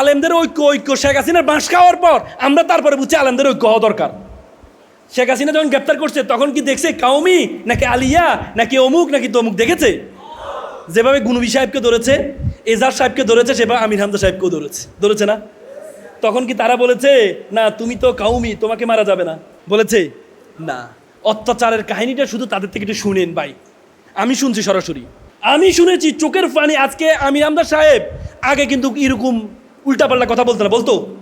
আলেমদের ঐক্য ঐক্য। শেখ হাসিনার বাঁশ খাওয়ার পর আমরা তারপরে বুঝছি আলেমদের ঐক্য হওয়া দরকার। শেখ হাসিনা যখন গ্রেপ্তার করছে, তখন কি দেখছে কাউমি নাকি আলিয়া নাকি অমুক নাকি তমুক দেখেছে? যেভাবে গুনবি সাহেবকে ধরেছে এজার সাহেবকে ধরেছে, সেভাবে আমির হামজা সাহেবকেও ধরেছে। ধরেছে না? তখন কি তারা বলেছে, না, তুমি তো কাউমি তোমাকে মারা যাবে না? বলেছে, না, অত্যাচারের কাহিনীটা শুধু তাদের থেকে একটু শুনেন ভাই। আমি শুনছি সরাসরি। আমি শুনেছি চোখের পানি আজকে আমির হামদা সাহেব, আগে কিন্তু এরকম উল্টাপাল্টা কথা বলতো না, বলতো?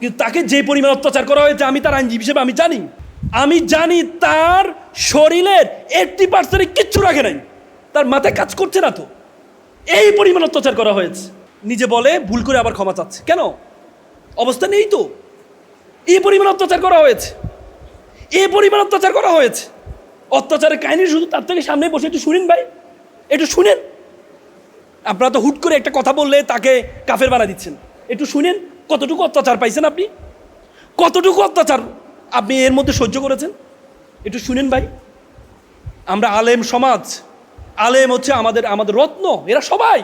কিন্তু তাকে যে পরিমাণ অত্যাচার করা হয়েছে, আমি তার আইনজীবী হিসেবে আমি জানি। আমি জানি তার শরীরের এইটটি পার্সেন্টে কিচ্ছু রাখে নাই। তার মাথায় কাজ করছে না তো। এই পরিমাণ অত্যাচার করা হয়েছে। নিজে বলে ভুল করে আবার ক্ষমা চাচ্ছে। কেন? অবস্থা নেই তো। এই পরিমাণ অত্যাচার করা হয়েছে। এই পরিমাণ অত্যাচার করা হয়েছে। অত্যাচারের কাহিনী শুধু তার থেকে সামনে বসে একটু শুনেন ভাই। একটু শুনেন। আপনারা তো হুট করে একটা কথা বললে তাকে কাফের বানা দিচ্ছেন। একটু শুনেন, কতটুকু অত্যাচার পাইছেন আপনি? কতটুকু অত্যাচার আপনি এর মধ্যে সহ্য করেছেন? একটু শুনেন ভাই। আমরা আলেম সমাজ, আলেম হচ্ছে আমাদের আমাদের রত্ন, এরা সবাই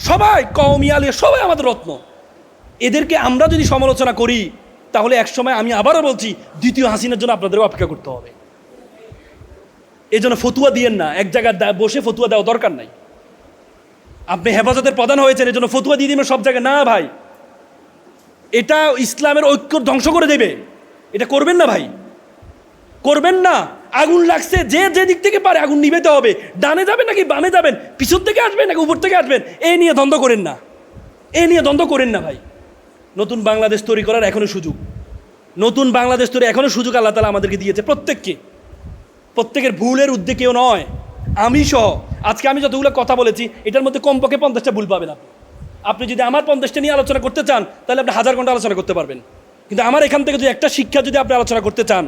সবাই, কওমি আলিয়া সবাই আমাদের রত্ন। এদেরকে আমরা যদি সমালোচনা করি, তাহলে একসময় আমি আবারও বলছি, দ্বিতীয় হাসিনার জন্য আপনাদের অপেক্ষা করতে হবে। এই জন্য ফতুয়া দিয়েন না, এক জায়গায় বসে ফতুয়া দেওয়া দরকার নাই। আপনি হেফাজতের প্রধান হয়েছেন এই জন্য ফতুয়া দিয়ে দিবেন সব জায়গায়। না ভাই, এটা ইসলামের ঐক্য ধ্বংস করে দেবে। এটা করবেন না ভাই। করবেন না। আগুন লাগছে, যে যে দিক থেকে পারে আগুন নিবেতে হবে। ডানে যাবেন নাকি বামে যাবেন? পিছন থেকে আসবেন নাকি উপর থেকে আসবেন? এই নিয়ে দ্বন্দ্ব করেন না। এই নিয়ে দ্বন্দ্ব করেন না ভাই। নতুন বাংলাদেশ তৈরি করার এখনও সুযোগ। নতুন বাংলাদেশ তৈরি এখনও সুযোগ আল্লাহ তালা আমাদেরকে দিয়েছে প্রত্যেককে। প্রত্যেকের ভুলের উদ্যোগ কেউ নয়। আমি সহ। আজকে আমি যতগুলো কথা বলেছি, এটার মধ্যে কমপক্ষে পঞ্চাশটা ভুল পাবেন আপনি। আপনি যদি আমার পঞ্চাশটা নিয়ে আলোচনা করতে চান, তাহলে আপনি হাজার ঘণ্টা আলোচনা করতে পারবেন। কিন্তু আমার এখান থেকে যদি একটা শিক্ষা যদি আপনি আলোচনা করতে চান,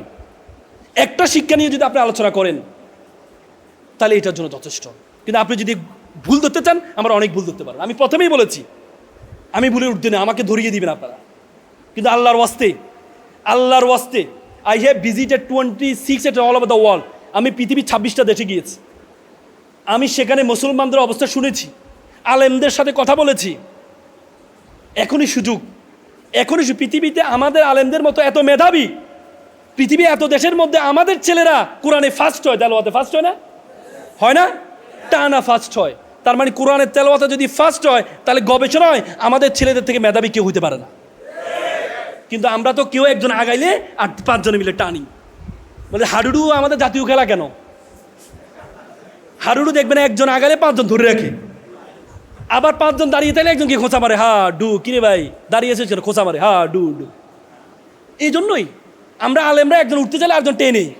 একটা শিক্ষা নিয়ে যদি আপনি আলোচনা করেন, তাহলে এটার জন্য যথেষ্ট। কিন্তু আপনি যদি ভুল ধরতে চান, আমরা অনেক ভুল ধরতে পারেন আমি প্রথমেই বলেছি, আমি ভুলের উঠতে না আমাকে ধরিয়ে দিবেন আপনারা। কিন্তু আল্লাহর ওয়াস্তে আল্লাহর ওয়াস্তে I have visited twenty six at all over the world আমি পৃথিবীর ছাব্বিশটা দেশে গিয়েছি। আমি সেখানে মুসলমানদের অবস্থা শুনেছি, আলেমদের সাথে কথা বলেছি। এখনই সুযোগ, এখনই পৃথিবীতে আমাদের আলেমদের মতো এত মেধাবী, পৃথিবী এত দেশের মধ্যে আমাদের ছেলেরা কোরআনে ফার্স্ট হয় তেলোয়াতে ফার্স্ট হয় না? হয় না? টানা ফার্স্ট হয়। তার মানে কোরআনের তেলোয়াতে যদি ফার্স্ট হয়, তাহলে গবেষণায় আমাদের ছেলেদের থেকে মেধাবী কেউ হতে পারে না। কিন্তু আমরা তো কেউ একজন আগাইলে আর পাঁচজনে মিলে টানি। বলে হাডুডু আমাদের জাতীয় খেলা কেন? হাডুডু দেখবেন একজন আগালে পাঁচজন ধরে রাখে। আবার পাঁচজন দাঁড়িয়ে থাকলে একজনকে খোঁচা মারে, হা, ডু কিরে ভাই? দাঁড়িয়ে এসেছে খোঁচা মারে, হা, ডু ডু। এই জন্যই আমরা আলেমরা একজন উঠতে চাইলে একজন টেনে।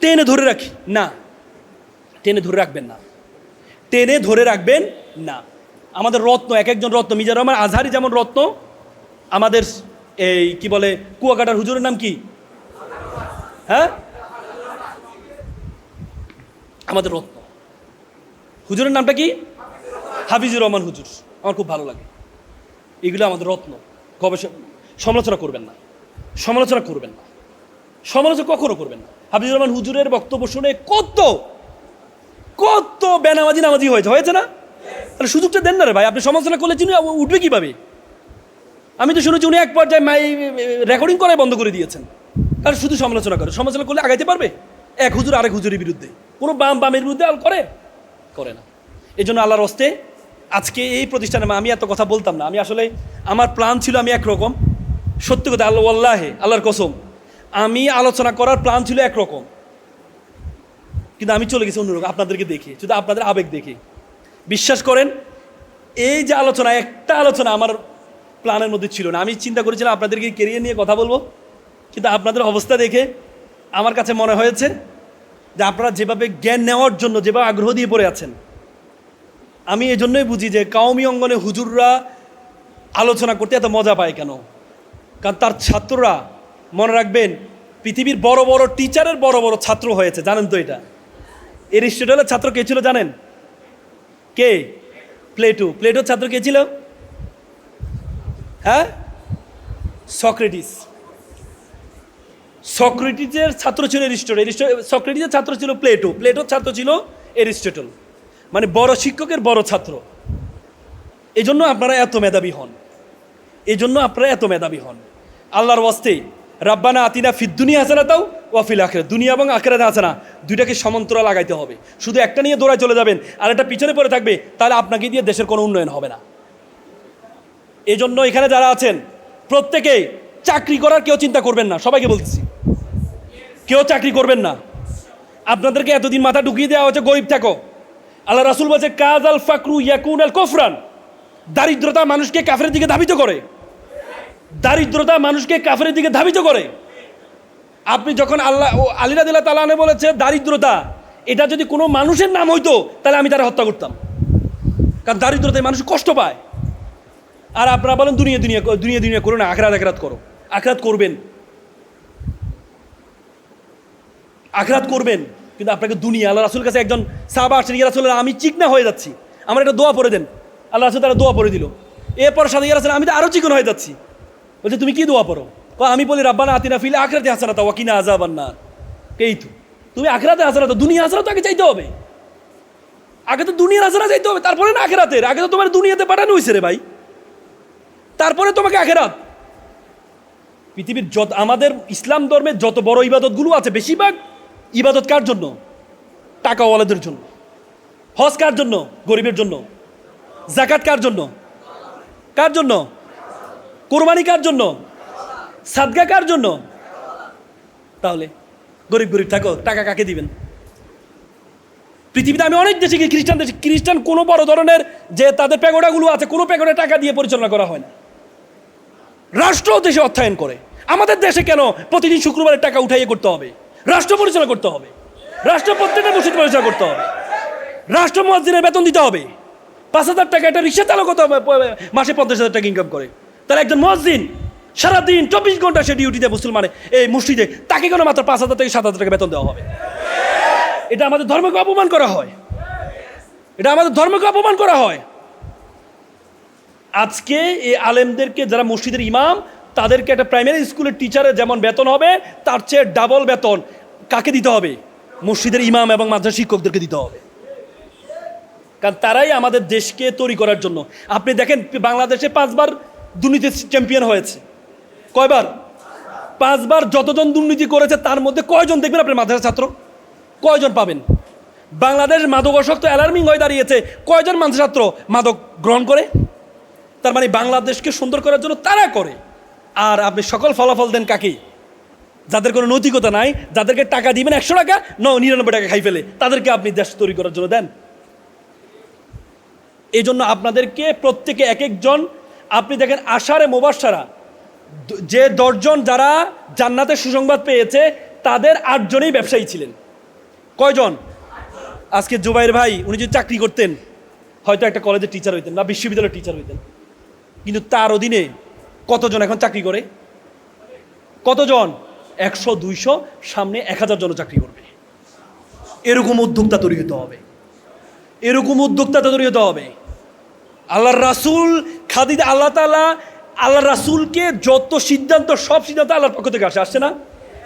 টেনে ধরে রাখি, না। টেনে ধরে রাখবেন না। টেনে ধরে রাখবেন না। আমাদের রত্ন, এক একজন রত্ন মিজার রহমান আজহারি যেমন রত্ন, আমাদের এই, কি বলে, কুয়াকাটার হুজুরের নাম কি? হ্যাঁ? আমাদের রত্ন। হুজুরের নামটা কি? হাফিজুর রহমান হুজুর। আমার খুব ভালো লাগে। এগুলো আমাদের রত্ন। গবেষণা সমালোচনা করবেন না। সমালোচনা করবেন না। সমালোচনা কখনো করবেন না। হাফিজুর রহমান হুজুরের বক্তব্য শুনে কত কত বেনামাজি নামাজি হয়েছে। হয়েছে না? তাহলে সুযোগটা দেন না রে ভাই। আপনি সমালোচনা করলে চিনি উঠবে কীভাবে? আমি তো শুনেছি উনি এক পর্যায়ে মাই রেকর্ডিং করাই বন্ধ করে দিয়েছেন। কারণ শুধু সমালোচনা করে। সমালোচনা করলে আগাইতে পারবে? এক হুজুর আরেক হুজুরের বিরুদ্ধে। কোনো বাম বামের বিরুদ্ধে আর করে? করে না। এই জন্য আল্লাহর হস্তে আজকে এই প্রতিষ্ঠানে আমি এত কথা বলতাম না। আমি আসলে, আমার প্ল্যান ছিল আমি একরকম। সত্যি কথা, আল্লাহ আল্লাহে আল্লাহর কসম, আমি আলোচনা করার প্ল্যান ছিল একরকম। কিন্তু আমি চলে গেছি অন্যরকম, আপনাদেরকে দেখে, শুধু আপনাদের আবেগ দেখে। বিশ্বাস করেন, এই যে আলোচনা, একটা আলোচনা আমার প্ল্যানের মধ্যে ছিল না। আমি চিন্তা করেছিলাম আপনাদেরকে কেরিয়ার নিয়ে কথা বলব, কিন্তু আপনাদের অবস্থা দেখে আমার কাছে মনে হয়েছে যে আপনারা যেভাবে জ্ঞান নেওয়ার জন্য, যেভাবে আগ্রহ দিয়ে পড়ে আছেন, আমি এই জন্যই বুঝি যে কাউমি অঙ্গনে হুজুররা আলোচনা করতে এত মজা পায় কেন? কারণ তার ছাত্ররা, মনে রাখবেন, পৃথিবীর বড় বড় টিচারের বড় বড় ছাত্র হয়েছে, জানেন তো এটা? এরিস্টটলের ছাত্র কে ছিল জানেন? কে? প্লেটু। প্লেটোর ছাত্র কে ছিল? হ্যাঁ? সক্রেটিস। সক্রেটিসের ছাত্র ছিল এরিস্টটল। এরিস্টো সক্রেটিসের ছাত্র ছিল প্লেটো। প্লেটোর ছাত্র ছিল এরিস্টটল। মানে বড় শিক্ষকের বড় ছাত্র। এই জন্য আপনারা এত মেধাবী হন। এই জন্য আপনারা এত মেধাবী হন। আল্লাহর ওয়াস্তে, রাব্বানা আতিনা ফিদ্দুনি হাসানা তাও ওয়াফিল আখেরা দুনিয়া এবং আখেরাতে হাসানা, দুইটাকে সমান্তরা লাগাইতে হবে। শুধু একটা নিয়ে দৌড়ায় চলে যাবেন, আর একটা পিছনে পড়ে থাকবে, তাহলে আপনাকে দিয়ে দেশের কোনো উন্নয়ন হবে না। এই জন্য এখানে যারা আছেন, প্রত্যেকে চাকরি করার কেউ চিন্তা করবেন না, সবাইকে বলতেছি। কেউ চাকরি করবেন না। আপনাদেরকে এতদিন মাথা ঢুকিয়ে দেওয়া হচ্ছে গরিব থাকো। আল্লাহ রাসুল বলছে কাজ আল ফাকরু ইয়াকুন আল কফরান। দারিদ্রতা মানুষকে কাফের দিকে ধাবিত করে। দারিদ্রতা মানুষকে কাফের দিকে ধাবিত করে। আপনি যখন আল্লাহ ও আলিরা দিল্লা তালানে বলেছে, দারিদ্রতা, এটা যদি কোনো মানুষের নাম হইতো, তাহলে আমি তারা হত্যা করতাম। কারণ দারিদ্রতায় মানুষ কষ্ট পায়। আর আপনারা বলেন, দুনিয়া দুনিয়া দুনিয়া দুনিয়া করো না, আখরাত আখরাত করো। আখরাত করবেন। আখরাত করবেন, কিন্তু আপনাকে দুনিয়া, আল্লাহ রাসুল কাছে একজন সাহাবা আসছেন, ইয়া রাসুল আমি চিকনা হয়ে যাচ্ছি, আমার একটা দোয়া পড়ে দেন। আল্লাহ রাসুল তারা দোয়া পড়ে দিল। এরপর সাথে ইয়া রাসুল আমি তো আরও চিকন হয়ে যাচ্ছি। বলছে, তুমি কি দোয়া পড়ো? আমি বলি, রাব্বানা আতিনা ফিলে আখরাতে হাসানা তা ওয়াকিনা আজাবান না এই তো, তুমি আখরাতে হাসানা তো, দুনিয়া হাসানা তো, আগে চাইতে হবে। আগে তো দুনিয়ার হাসানা চাইতে হবে। তারপরে না আখেরাতের, আগে তো তোমার দুনিয়াতে পাঠানো হয়েছে রে ভাই। তারপরে তোমাকে আখেরাত। পৃথিবীর যত, আমাদের ইসলাম ধর্মের যত বড় ইবাদতগুলো আছে, বেশিরভাগ ইবাদত কার জন্য? টাকাওয়ালাদের জন্য। হজ কার জন্য? গরিবের জন্য। জাকাত কার জন্য? কার জন্য? কোরবানি কার জন্য? সাদগা কার জন্য? তাহলে গরিব গরিব থাকো, টাকা কাকে দিবেন? পৃথিবীতে আমি অনেক দেশে গিয়ে খ্রিস্টান দেশে খ্রিস্টান কোনো বড় ধরনের যে তাদের প্যাগোডাগুলো আছে, কোনো প্যাগোডা টাকা দিয়ে পরিচালনা করা হয় না। রাষ্ট্র দেশে অর্থায়ন করে। আমাদের দেশে কেন প্রতিদিন শুক্রবারের টাকা উঠাইয়ে করতে হবে? রাষ্ট্র পরিচালনা করতে হবে। রাষ্ট্র প্রত্যেকটা মসজিদ পরিচালনা করতে হবে। রাষ্ট্র মসজিদের বেতন দিতে হবে। পাঁচ হাজার টাকা একটা রিক্সা চালক হবে মাসে পঞ্চাশ হাজার টাকা ইনকাম করে। তাহলে একজন মসজিদ সারাদিন চব্বিশ ঘণ্টা সে ডিউটিতে মুসলমানে, এই মসজিদে, তাকে কেন মাত্র পাঁচ হাজার থেকে সাত হাজার টাকা বেতন দেওয়া হবে। এটা আমাদের ধর্মকে অপমান করা হয়। এটা আমাদের ধর্মকে অপমান করা হয়। আজকে এই আলেমদেরকে, যারা মসজিদের ইমাম তাদেরকে একটা প্রাইমারি স্কুলের টিচারের যেমন বেতন হবে, তার চেয়ে ডাবল বেতন কাকে দিতে হবে? মসজিদের ইমাম এবং মাদ্রাসা শিক্ষকদেরকে দিতে হবে। কারণ তারাই আমাদের দেশকে তৈরি করার জন্য। আপনি দেখেন, বাংলাদেশে পাঁচবার দুর্নীতি চ্যাম্পিয়ন হয়েছে। কয়বার? পাঁচবার যতজন দুর্নীতি করেছে, তার মধ্যে কয়জন দেখবেন আপনার মাদ্রাসা ছাত্র? কয়জন পাবেন? বাংলাদেশ মাদকাসক্ত অ্যালার্মিং হয়ে দাঁড়িয়েছে। কয়জন মানুষ ছাত্র মাদক গ্রহণ করে? তার মানে বাংলাদেশকে সুন্দর করার জন্য তারা করে। আর আপনি সকল ফলাফল দেন কাকে? যাদের কোনো নৈতিকতা নাই, যাদেরকে টাকা দিবেন একশো টাকা, ন, নিরানব্বই টাকা খাই ফেলে, তাদেরকে আপনি দেশ তৈরি করার জন্য দেন। এই জন্য আপনাদেরকে প্রত্যেকে এক একজন, আপনি দেখেন আষাঢ়ে মোবাসারা, যে দশজন যারা জান্নাতের সুসংবাদ পেয়েছে, তাদের আটজনেই ব্যবসায়ী ছিলেন। কয়জন? আজকে জুবাইর ভাই, উনি যদি চাকরি করতেন, হয়তো একটা কলেজের টিচার হইতেন বা বিশ্ববিদ্যালয়ের টিচার হইতেন। কিন্তু তার অধীনে কতজন এখন চাকরি করে? কতজন? একশো, দুইশো, সামনে এক হাজার জন চাকরি করবে। এরকম উদ্যোক্তা তৈরি হতে হবে। এরকম উদ্যোক্তা তৈরি হতে হবে। আল্লাহর রাসুল খাদিদ আল্লাহ তালা আল্লাহ রাসুলকে যত সিদ্ধান্ত, সব সিদ্ধান্ত আল্লাহর পক্ষ থেকে আসে, আসছে না?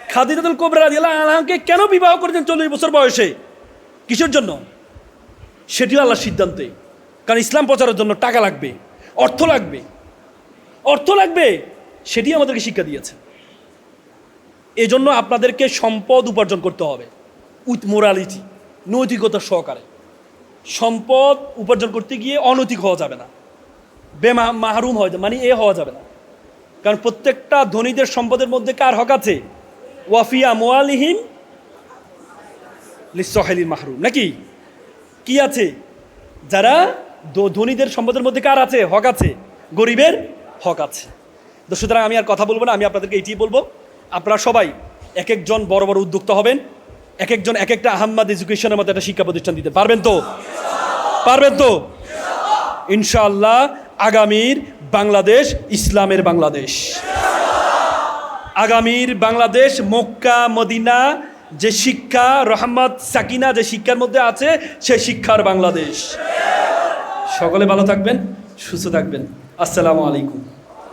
খাদিদাতুল কোবরা রাদি আল্লাহ আল্লাহকে কেন বিবাহ করেছেন চল্লিশ বছর বয়সে? কিসের জন্য? সেটিও আল্লাহর সিদ্ধান্তে। কারণ ইসলাম প্রচারের জন্য টাকা লাগবে, অর্থ লাগবে। অর্থ লাগবে সেটি আমাদেরকে শিক্ষা দিয়েছে। এই জন্য আপনাদেরকে সম্পদ উপার্জন করতে হবে, উইথ মোরালিটি, নৈতিকতার সহকারে। সম্পদ উপার্জন করতে গিয়ে অনৈতিক হওয়া যাবে না, বেমা, মাহরুম হওয়া যাবে মানে এ হওয়া যাবে না। কারণ প্রত্যেকটা ধনীদের সম্পদের মধ্যে কার হক আছে? ওয়াফিয়া মোয়ালিহিম লিসহেলির মাহরুম। নাকি? কি আছে? যারা ধনীদের সম্পদের মধ্যে কার আছে? হক আছে। গরিবের হক আছে। তো সুতরাং আমি আর কথা বলব না, আমি আপনাদেরকে এইটিই বলব। আপনারা সবাই এক একজন বড় বড় উদ্যোক্তা হবেন এক একজন এক একটা আহম্মদ এডুকেশনের মতো একটা শিক্ষা প্রতিষ্ঠান দিতে। পারবেন তো? পারবেন তো? ইনশাআল্লাহ আগামীর বাংলাদেশ ইসলামের বাংলাদেশ। আগামীর বাংলাদেশ, মক্কা, মদিনা, যে শিক্ষা, রহমত, সাকিনা যে শিক্ষার মধ্যে আছে, সে শিক্ষার বাংলাদেশ। সকলে ভালো থাকবেন, সুস্থ থাকবেন। আসসালামু আলাইকুম।